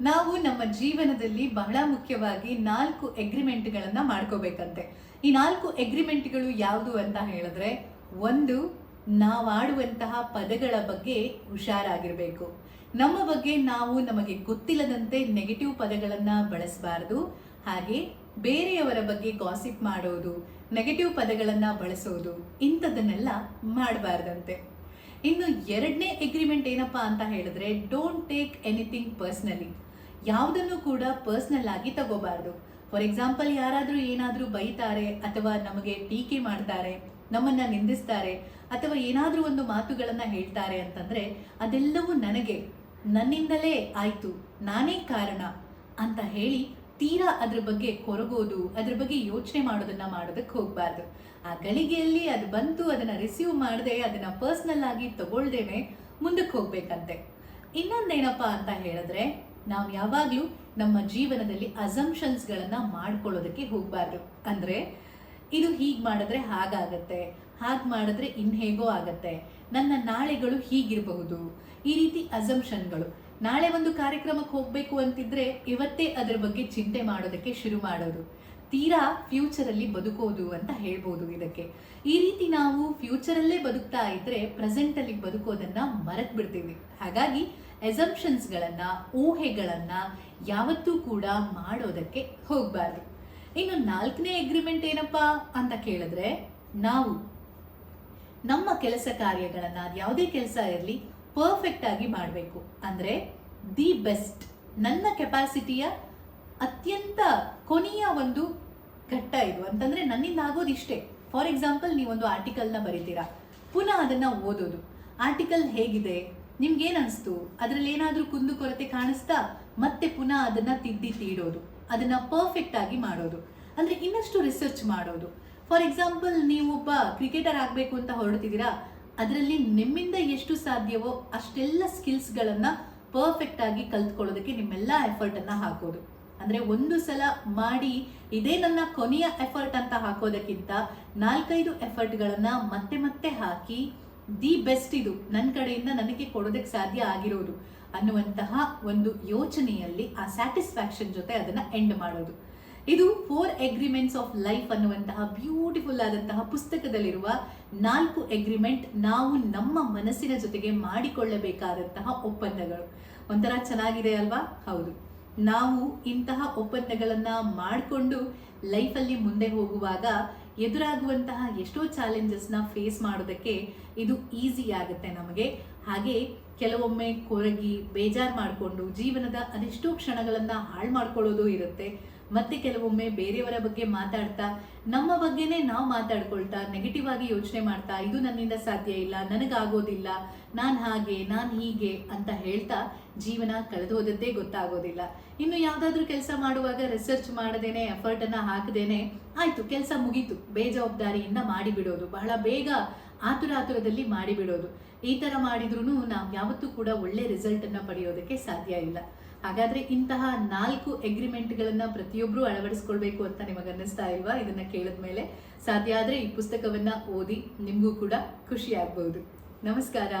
ನಾವು ನಮ್ಮ ಜೀವನದಲ್ಲಿ ಬಹಳ ಮುಖ್ಯವಾಗಿ ನಾಲ್ಕು ಎಗ್ರಿಮೆಂಟ್ಗಳನ್ನು ಮಾಡ್ಕೋಬೇಕಂತೆ. ಈ ನಾಲ್ಕು ಎಗ್ರಿಮೆಂಟ್ಗಳು ಯಾವುದು ಅಂತ ಹೇಳಿದ್ರೆ, ಒಂದು, ನಾವಾಡುವಂತಹ ಪದಗಳ ಬಗ್ಗೆ ಹುಷಾರಾಗಿರಬೇಕು. ನಮ್ಮ ಬಗ್ಗೆ ನಾವು ನಮಗೆ ಗೊತ್ತಿಲ್ಲದಂತೆ ನೆಗೆಟಿವ್ ಪದಗಳನ್ನ ಬಳಸಬಾರದು. ಹಾಗೆ ಬೇರೆಯವರ ಬಗ್ಗೆ ಗಾಸಿಪ್ ಮಾಡೋದು ನೆಗೆಟಿವ್ ಪದಗಳನ್ನ ಬಳಸೋದು ಇಂಥದನ್ನೆಲ್ಲ ಮಾಡಬಾರ್ದಂತೆ. ಇನ್ನು ಎರಡನೇ ಎಗ್ರಿಮೆಂಟ್ ಏನಪ್ಪಾ ಅಂತ ಹೇಳಿದ್ರೆ ಡೋಂಟ್ ಟೇಕ್ ಎನಿಥಿಂಗ್ ಪರ್ಸ್ನಲಿ ಯಾವುದನ್ನು ಕೂಡ ಪರ್ಸ್ನಲ್ ಆಗಿ ತಗೋಬಾರ್ದು. ಫಾರ್ ಎಕ್ಸಾಂಪಲ್ ಯಾರಾದರೂ ಏನಾದರೂ ಬೈತಾರೆ ಅಥವಾ ನಮಗೆ ಟೀಕೆ ಮಾಡ್ತಾರೆ, ನಮ್ಮನ್ನ ನಿಂದಿಸ್ತಾರೆ ಅಥವಾ ಏನಾದರೂ ಒಂದು ಮಾತುಗಳನ್ನು ಹೇಳ್ತಾರೆ ಅಂತಂದ್ರೆ ಅದೆಲ್ಲವೂ ನನಗೆ, ನನ್ನಿಂದಲೇ ಆಯಿತು, ನಾನೇ ಕಾರಣ ಅಂತ ಹೇಳಿ ತೀರಾ ಅದ್ರ ಬಗ್ಗೆ ಕೊರಗೋದು, ಅದ್ರ ಬಗ್ಗೆ ಯೋಚನೆ ಮಾಡೋದನ್ನ ಮಾಡೋದಕ್ಕೆ ಹೋಗಬಾರ್ದು. ಆ ಗಳಿಗೆಯಲ್ಲಿ ಅದು ಬಂತು ಅದನ್ನ ರಿಸೀವ್ ಮಾಡದೆ, ಅದನ್ನ ಪರ್ಸ್ನಲ್ ಆಗಿ ತಗೊಳ್ದೇನೆ ಮುಂದಕ್ಕೆ ಹೋಗ್ಬೇಕಂತೆ. ಇನ್ನೊಂದೇನಪ್ಪಾ ಅಂತ ಹೇಳಿದ್ರೆ ನಾವು ಯಾವಾಗಲೂ ನಮ್ಮ ಜೀವನದಲ್ಲಿ ಅಸಂಪ್ಷನ್ಸ್ಗಳನ್ನ ಮಾಡ್ಕೊಳ್ಳೋದಕ್ಕೆ ಹೋಗಬಾರ್ದು. ಅಂದ್ರೆ ಇದು ಹೀಗ್ ಮಾಡಿದ್ರೆ ಹಾಗಾಗತ್ತೆ, ಹಾಗೆ ಮಾಡಿದ್ರೆ ಇನ್ ಹೇಗೋ ಆಗತ್ತೆ, ನನ್ನ ನಾಳೆಗಳು ಹೀಗಿರಬಹುದು. ಈ ರೀತಿ ಅಸಂಪ್ಷನ್ಗಳು ನಾಳೆ ಒಂದು ಕಾರ್ಯಕ್ರಮಕ್ಕೆ ಹೋಗ್ಬೇಕು ಅಂತಿದ್ರೆ ಇವತ್ತೇ ಅದರ ಬಗ್ಗೆ ಚಿಂತೆ ಮಾಡೋದಕ್ಕೆ ಶುರು ಮಾಡೋದು. ತೀರಾ ಫ್ಯೂಚರ್ ಅಲ್ಲಿ ಬದುಕೋದು ಅಂತ ಹೇಳ್ಬೋದು ಇದಕ್ಕೆ. ಈ ರೀತಿ ನಾವು ಫ್ಯೂಚರ್ ಅಲ್ಲೇ ಬದುಕ್ತಾ ಇದ್ರೆ ಪ್ರೆಸೆಂಟ್ ಅಲ್ಲಿ ಬದುಕೋದನ್ನ ಮರೆತ್ ಬಿಡ್ತೀವಿ ಹಾಗಾಗಿ ಎಸಂಪ್ಷನ್ಸ್ ಊಹೆಗಳನ್ನು ಯಾವತ್ತೂ ಕೂಡ ಮಾಡೋದಕ್ಕೆ ಹೋಗ್ಬಾರ್ದು. ಇನ್ನು ನಾಲ್ಕನೇ ಅಗ್ರಿಮೆಂಟ್ ಏನಪ್ಪಾ ಅಂತ ಕೇಳಿದ್ರೆ, ನಾವು ನಮ್ಮ ಕೆಲಸ ಕಾರ್ಯಗಳನ್ನು ಯಾವುದೇ ಕೆಲಸ ಇರಲಿ ಪರ್ಫೆಕ್ಟ್ ಆಗಿ ಮಾಡಬೇಕು. ಅಂದ್ರೆ ದಿ ಬೆಸ್ಟ್ ನನ್ನ ಕೆಪಾಸಿಟಿಯ ಅತ್ಯಂತ ಕೊನೆಯ ಒಂದು ಘಟ್ಟ ಇದು. ಅಂತಂದ್ರೆ ನನ್ನಿಂದ ಆಗೋದು ಇಷ್ಟೇ. ಫಾರ್ ಎಕ್ಸಾಂಪಲ್ ನೀವೊಂದು ಆರ್ಟಿಕಲ್ನ ಬರೀತೀರಾ. ಪುನಃ ಅದನ್ನ ಓದೋದು. ಆರ್ಟಿಕಲ್ ಹೇಗಿದೆ? ನಿಮ್ಗೇನ್ ಅನಿಸ್ತು ಅದ್ರಲ್ಲಿ ಏನಾದ್ರೂ ಕುಂದು ಕೊರತೆ ಕಾಣಿಸ್ತಾ ಮತ್ತೆ ಪುನಃ ಅದನ್ನ ತಿದ್ದಿ ತೀಡೋದು, ಅದನ್ನ ಪರ್ಫೆಕ್ಟ್ ಆಗಿ ಮಾಡೋದು. ಅಂದ್ರೆ ಇನ್ನಷ್ಟು ರಿಸರ್ಚ್ ಮಾಡೋದು. ಫಾರ್ ಎಕ್ಸಾಂಪಲ್ ನೀವೊಬ್ಬ ಕ್ರಿಕೆಟರ್ ಆಗಬೇಕು ಅಂತ ಹೊರಡ್ತಿದ್ದೀರಾ, ಅದರಲ್ಲಿ ನಿಮ್ಮಿಂದ ಎಷ್ಟು ಸಾಧ್ಯವೋ ಅಷ್ಟೆಲ್ಲ ಸ್ಕಿಲ್ಸ್ಗಳನ್ನು ಪರ್ಫೆಕ್ಟ್ ಆಗಿ ಕಲ್ತ್ಕೊಳ್ಳೋದಕ್ಕೆ ನಿಮ್ಮೆಲ್ಲ ಎಫರ್ಟ್ ಅನ್ನ ಹಾಕೋದು. ಅಂದ್ರೆ ಒಂದು ಸಲ ಮಾಡಿ ಇದೇ ನನ್ನ ಕೊನೆಯ ಎಫರ್ಟ್ ಅಂತ ಹಾಕೋದಕ್ಕಿಂತ ನಾಲ್ಕೈದು ಎಫರ್ಟ್ಗಳನ್ನು ಮತ್ತೆ ಮತ್ತೆ ಹಾಕಿ ದಿ ಬೆಸ್ಟ್ ಇದು. ನನ್ನ ಕಡೆಯಿಂದ ನನಗೆ ಕೊಡೋದಕ್ಕೆ ಸಾಧ್ಯ ಆಗಿರೋದು. ಅನ್ನುವಂತಹ ಒಂದು ಯೋಚನೆಯಲ್ಲಿ ಆ ಸ್ಯಾಟಿಸ್ಫ್ಯಾಕ್ಷನ್ ಜೊತೆ ಅದನ್ನ ಎಂಡ್ ಮಾಡೋದು. ಇದು ಫೋರ್ ಎಗ್ರಿಮೆಂಟ್ಸ್ ಆಫ್ ಲೈಫ್ ಅನ್ನುವಂತಹ ಬ್ಯೂಟಿಫುಲ್ ಆದಂತಹ ಪುಸ್ತಕದಲ್ಲಿರುವ ನಾಲ್ಕು ಎಗ್ರಿಮೆಂಟ್ ನಾವು ನಮ್ಮ ಮನಸ್ಸಿನ ಜೊತೆಗೆ ಮಾಡಿಕೊಳ್ಳಬೇಕಾದಂತಹ ಒಪ್ಪಂದಗಳು. ಒಂಥರ ಚೆನ್ನಾಗಿದೆ ಅಲ್ವಾ? ಹೌದು. ನಾವು ಇಂತಹ ಒಪ್ಪಂದಗಳನ್ನು ಮಾಡಿಕೊಂಡು ಲೈಫಲ್ಲಿ ಮುಂದೆ ಹೋಗುವಾಗ ಎದುರಾಗುವಂತಹ ಎಷ್ಟೋ ಚಾಲೆಂಜಸ್ನ ಫೇಸ್ ಮಾಡೋದಕ್ಕೆ ಇದು ಈಸಿ ಆಗುತ್ತೆ ನಮಗೆ. ಹಾಗೆ ಕೆಲವೊಮ್ಮೆ ಕೊರಗಿ, ಬೇಜಾರು ಮಾಡಿಕೊಂಡು ಜೀವನದ ಅದೆಷ್ಟೋ ಕ್ಷಣಗಳನ್ನ ಹಾಳು ಮಾಡ್ಕೊಳ್ಳೋದು ಇರುತ್ತೆ. ಮತ್ತೆ ಕೆಲವೊಮ್ಮೆ ಬೇರೆಯವರ ಬಗ್ಗೆ ಮಾತಾಡ್ತಾ, ನಮ್ಮ ಬಗ್ಗೆನೇ ನಾವು ಮಾತಾಡ್ಕೊಳ್ತಾ ನೆಗೆಟಿವ್ ಆಗಿ ಯೋಚನೆ ಮಾಡ್ತಾ, ಇದು ನನ್ನಿಂದ ಸಾಧ್ಯ ಇಲ್ಲ, ನನಗಾಗೋದಿಲ್ಲ, ನಾನು ಹಾಗೆ, ನಾನು ಹೀಗೆ ಅಂತ ಹೇಳ್ತಾ ಜೀವನ ಕಳೆದು ಹೋದದ್ದೇ ಗೊತ್ತಾಗೋದಿಲ್ಲ. ಇನ್ನು ಯಾವುದಾದ್ರೂ ಕೆಲಸ ಮಾಡುವಾಗ ರಿಸರ್ಚ್ ಮಾಡದೇನೆ ಎಫರ್ಟ್ ಅನ್ನ ಹಾಕದೇನೆ, ಆಯ್ತು, ಕೆಲಸ ಮುಗೀತು. ಬೇಜವಾಬ್ದಾರಿಯಿಂದ ಮಾಡಿಬಿಡೋದು. ಬಹಳ ಬೇಗ ಆತುರ ಆತುರದಲ್ಲಿ ಮಾಡಿಬಿಡೋದು. ಈ ತರ ಮಾಡಿದ್ರೂ ನಾವು ಯಾವತ್ತೂ ಕೂಡ ಒಳ್ಳೆ ರಿಸಲ್ಟ್ ಅನ್ನ ಪಡೆಯೋದಕ್ಕೆ ಸಾಧ್ಯ ಇಲ್ಲ. ಹಾಗಾದ್ರೆ ಇಂತಹ ನಾಲ್ಕು ಎಗ್ರಿಮೆಂಟ್ಗಳನ್ನು ಪ್ರತಿಯೊಬ್ಬರೂ ಅಳವಡಿಸ್ಕೊಳ್ಬೇಕು ಅಂತ ನಿಮಗೆ ಅನ್ನಿಸ್ತಾ ಇಲ್ವಾ? ಇದನ್ನ ಕೇಳಿದ್ಮೇಲೆ ಸಾಧ್ಯ ಆದ್ರೆ ಈ ಪುಸ್ತಕವನ್ನ ಓದಿ ನಿಮಗೂ ಕೂಡ ಖುಷಿ ಆಗ್ಬಹುದು ನಮಸ್ಕಾರ.